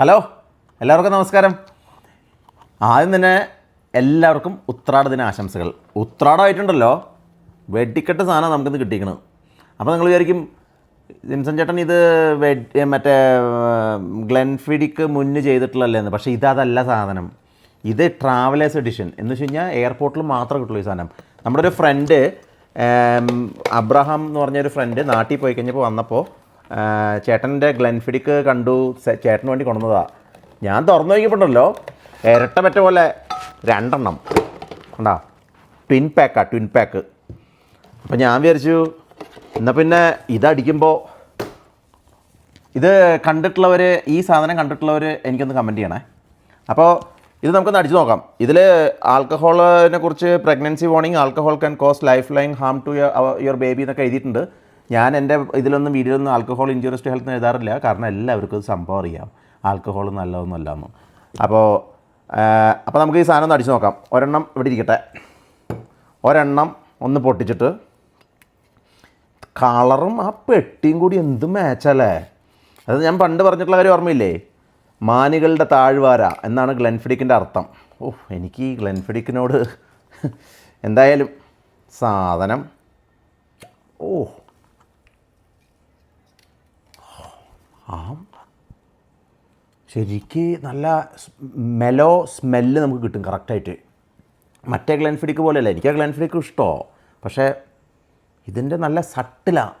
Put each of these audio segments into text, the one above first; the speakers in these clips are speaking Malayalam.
ഹലോ എല്ലാവർക്കും നമസ്കാരം. ആദ്യം തന്നെ എല്ലാവർക്കും ഉത്രാട ദിന ആശംസകൾ. ഉത്രാടമായിട്ടുണ്ടല്ലോ വെടിക്കെട്ട് സാധനം നമുക്കിന്ന് കിട്ടിയിരിക്കുന്നത്. അപ്പോൾ നിങ്ങൾ വിചാരിക്കും ജിംസൺ ചേട്ടൻ ഇത് വെഡ് മറ്റേ ഗ്ലെൻഫിഡിക്ക് മുന്ന് ചെയ്തിട്ടുള്ളല്ലേന്ന് പക്ഷേ ഇതതല്ല സാധനം. ഇത് ട്രാവലേഴ്സ് എഡിഷൻ. എന്ന് വെച്ച് കഴിഞ്ഞാൽ എയർപോർട്ടിൽ മാത്രമേ കിട്ടുള്ളൂ ഈ സാധനം. നമ്മുടെ ഒരു ഫ്രണ്ട് അബ്രഹാം എന്ന് പറഞ്ഞൊരു ഫ്രണ്ട് നാട്ടിൽ പോയി കഴിഞ്ഞപ്പോൾ വന്നപ്പോൾ ചേട്ടന്റെ ഗ്ലെൻഫിഡിക്ക് കണ്ടു ചേട്ടന് വേണ്ടി കൊണ്ടുവന്നതാ. ഞാൻ തുറന്നു നോക്കിയപ്പോണ്ടല്ലോ ഇരട്ട പറ്റ പോലെ രണ്ടെണ്ണം. ഉണ്ടാ ട്വിൻ പാക്കാ ട്വിൻ പാക്ക് അപ്പം ഞാൻ വിചാരിച്ചു എന്നാൽ പിന്നെ ഇതടിക്കുമ്പോൾ ഇത് കണ്ടിട്ടുള്ളവർ ഈ സാധനം കണ്ടിട്ടുള്ളവർ എനിക്കൊന്ന് കമന്റ് ചെയ്യണേ. അപ്പോൾ ഇത് നമുക്കൊന്ന് അടിച്ചു നോക്കാം. ഇതിൽ ആൽക്കഹോളിനെ കുറിച്ച് pregnancy warning alcohol can cause life line harm to your baby എന്നൊക്കെ എഴുതിയിട്ടുണ്ട്. ഞാൻ എന്റെ ഇതിലൊന്നും വീഡിയോയിലൊന്നും ആൽക്കഹോൾ ഇഞ്ചുറീസ് ടു ഹെൽത്ത് എഴുതാറില്ല. കാരണം എല്ലാവർക്കും ഇത് സംഭവം അറിയാം. ആൽക്കഹോൾ നല്ലതൊന്നുമല്ല എന്ന് അപ്പോൾ അപ്പോൾ നമുക്ക് ഈ സാധനം ഒന്ന് അടിച്ചു നോക്കാം. ഒരെണ്ണം ഇവിടെ ഇരിക്കട്ടെ. ഒരെണ്ണം ഒന്ന് പൊട്ടിച്ചിട്ട് കളറും ആ പെട്ടിയും കൂടി എന്ത് മാച്ചല്ലേ അത് ഞാൻ പണ്ട് പറഞ്ഞിട്ടുള്ള കാര്യം ഓർമ്മയില്ലേ? മാനുകളുടെ താഴ്വാര എന്നാണ് ഗ്ലെൻഫിഡിക്കിന്റെ അർത്ഥം. ഓ എനിക്ക് ഈ ഗ്ലെൻഫിഡിക്കിനോട് എന്തായാലും സാധനം. ഓ ആ. ശരിക്ക് നല്ല മെലോ സ്മെല്ല് നമുക്ക് കിട്ടും കറക്റ്റായിട്ട് മറ്റേ ഗ്ലാൻഫിഡിക്ക് പോലെയല്ല എനിക്ക് ആ ഗ്ലാൻഫിഡിക്ക് ഇഷ്ടമോ പക്ഷേ ഇതിന്റെ നല്ല സട്ടിലാണ്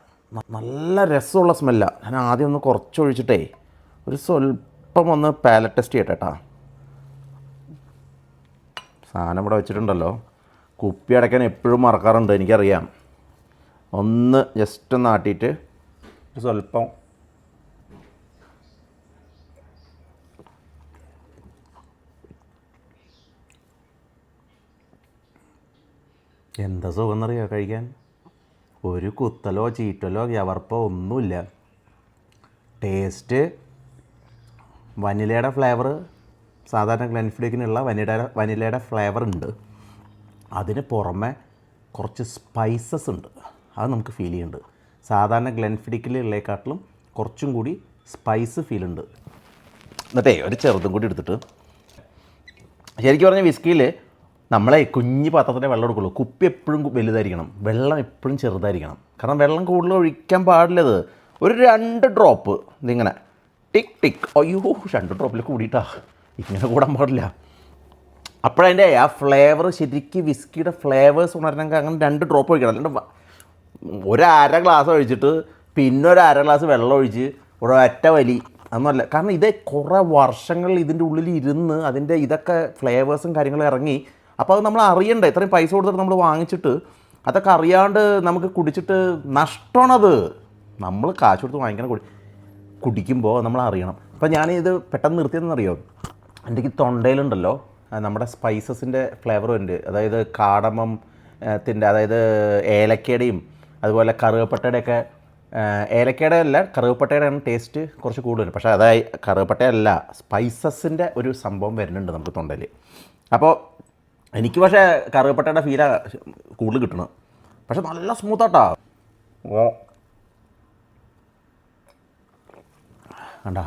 നല്ല രസമുള്ള സ്മെല്ലാണ് ഞാൻ ആദ്യം ഒന്ന് കുറച്ച് ഒഴിച്ചിട്ടേ ഒരു സ്വല്പം ഒന്ന് പാലറ്റ് ടെസ്റ്റ് ചെയ്യട്ടെ സാധനം ഇവിടെ വെച്ചിട്ടുണ്ടല്ലോ. കുപ്പി അടയ്ക്കാൻ എപ്പോഴും മറക്കാറുണ്ട് എനിക്കറിയാം. ഒന്ന് ജസ്റ്റ് ഒന്ന് ആട്ടിയിട്ട് ഒരു സ്വല്പം എന്താ സുഖം എന്നറിയോ കഴിക്കാൻ? ഒരു കുത്തലോ ചീറ്റലോ യവർപ്പോ ഒന്നുമില്ല. ടേസ്റ്റ് വനിലയുടെ ഫ്ലേവർ സാധാരണ ഗ്ലൻഫ്ലിക്കിനുള്ള വനിലയുടെ വനിലയുടെ ഫ്ലേവർ ഉണ്ട്. അതിന് പുറമെ കുറച്ച് സ്പൈസസ് ഉണ്ട്. അത് നമുക്ക് ഫീൽ ചെയ്യുന്നുണ്ട്. സാധാരണ ഗ്ലൻഫിഡിക്കിലുള്ളേക്കാട്ടിലും കുറച്ചും കൂടി സ്പൈസ് ഫീൽ ഉണ്ട്. എന്നിട്ടേ ഒരു ചെറുതും കൂടി എടുത്തിട്ട്. ശരിക്കും പറഞ്ഞാൽ വിസ്കിയിൽ നമ്മളെ കുഞ്ഞ് പാത്രത്തിന്റെ വെള്ളം എടുക്കുള്ളൂ. കുപ്പി എപ്പോഴും വലുതായിരിക്കണം. വെള്ളം എപ്പോഴും ചെറുതായിരിക്കണം. കാരണം വെള്ളം കൂടുതൽ ഒഴിക്കാൻ പാടില്ലത്. ഒരു രണ്ട് ഡ്രോപ്പ് ഇതിങ്ങനെ ടിക് ടിക്. അയ്യോ രണ്ട് ഡ്രോപ്പിൽ കൂടിയിട്ടാ. ഇങ്ങനെ കൂടാൻ പാടില്ല. അപ്പോഴതിന്റെ ആ ഫ്ലേവർ ശരിക്കും വിസ്കിയുടെ ഫ്ലേവേഴ്സ് ഉണരണമെങ്കിൽ അങ്ങനെ രണ്ട് ഡ്രോപ്പ് ഒഴിക്കണം. അല്ലാണ്ട് ഒരു അര ഗ്ലാസ് ഒഴിച്ചിട്ട് പിന്നെ ഒരു അര ഗ്ലാസ് വെള്ളം ഒഴിച്ച് ഒരൊറ്റ വലി. അതൊന്നുമല്ല. കാരണം ഇത് കുറേ വർഷങ്ങൾ ഇതിന്റെ ഉള്ളിൽ ഇരുന്ന് അതിന്റെ ഇതൊക്കെ ഫ്ലേവേഴ്സും കാര്യങ്ങളും ഇറങ്ങി അപ്പോൾ അത് നമ്മൾ അറിയണ്ടേ? ഇത്രയും പൈസ കൊടുത്തിട്ട് നമ്മൾ വാങ്ങിച്ചിട്ട് അതൊക്കെ അറിയാണ്ട് നമുക്ക് കുടിച്ചിട്ട് നഷ്ടമാണത് നമ്മൾ കാശ് കൊടുത്ത് വാങ്ങിക്കണം കുടി കുടിക്കുമ്പോൾ നമ്മൾ അറിയണം. അപ്പോൾ ഞാനിത് പെട്ടെന്ന് നിർത്തിയതെന്നറിയോ? എന്റെ ഈ തൊണ്ടയിലുണ്ടല്ലോ. നമ്മുടെ സ്പൈസസിന്റെ ഫ്ലേവറും ഉണ്ട്. അതായത് കാടമം ത്തിന്റെ അതായത് ഏലക്കയുടെയും അതുപോലെ കറുവപ്പട്ടയുടെയൊക്കെ ഏലക്കയുടെ അല്ല കറുവപ്പട്ടയുടെയാണ് ടേസ്റ്റ് കുറച്ച് കൂടുതൽ. പക്ഷേ അതായത് കറുവപ്പട്ടയല്ല സ്പൈസസിന്റെ ഒരു സംഭവം വരുന്നുണ്ട് നമുക്ക് തൊണ്ടയിൽ. അപ്പോൾ എനിക്ക് പക്ഷേ കറുവപ്പട്ടയുടെ ഫീല കൂടുതൽ കിട്ടണം. പക്ഷെ നല്ല സ്മൂത്താട്ടാ കണ്ടാ?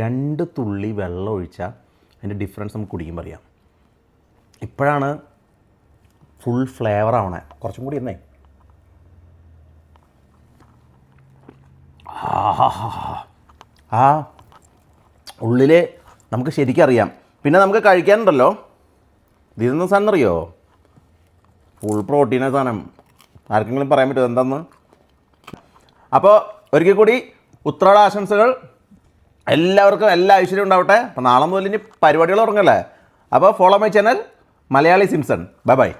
രണ്ട് തുള്ളി വെള്ളം ഒഴിച്ചാൽ അതിന്റെ ഡിഫറൻസ് നമുക്ക് കുടിക്കുമ്പോൾ അറിയാം ഇപ്പോഴാണ് ഫുൾ ഫ്ലേവർ ആവണേ. കുറച്ചും കൂടി എന്നേ ആ ഉള്ളിൽ നമുക്ക് ശരിക്കും അറിയാം പിന്നെ നമുക്ക് കഴിക്കാനുണ്ടല്ലോ. ഇതൊന്നും സാധനം അറിയോ? ഫുൾ പ്രോട്ടീന സാധനം. ആർക്കെങ്കിലും പറയാൻ പറ്റുമോ എന്താന്ന് അപ്പോൾ ഒരിക്കൽ കൂടി ഉത്രാട ആശംസകൾ. എല്ലാവർക്കും എല്ലാ ഐശ്വര്യം ഉണ്ടാവട്ടെ. അപ്പോൾ നാളെ മുതൽ ഇനി പരിപാടികൾ തുടങ്ങല്ലേ? അപ്പോൾ follow my channel Malayali Simpson bye bye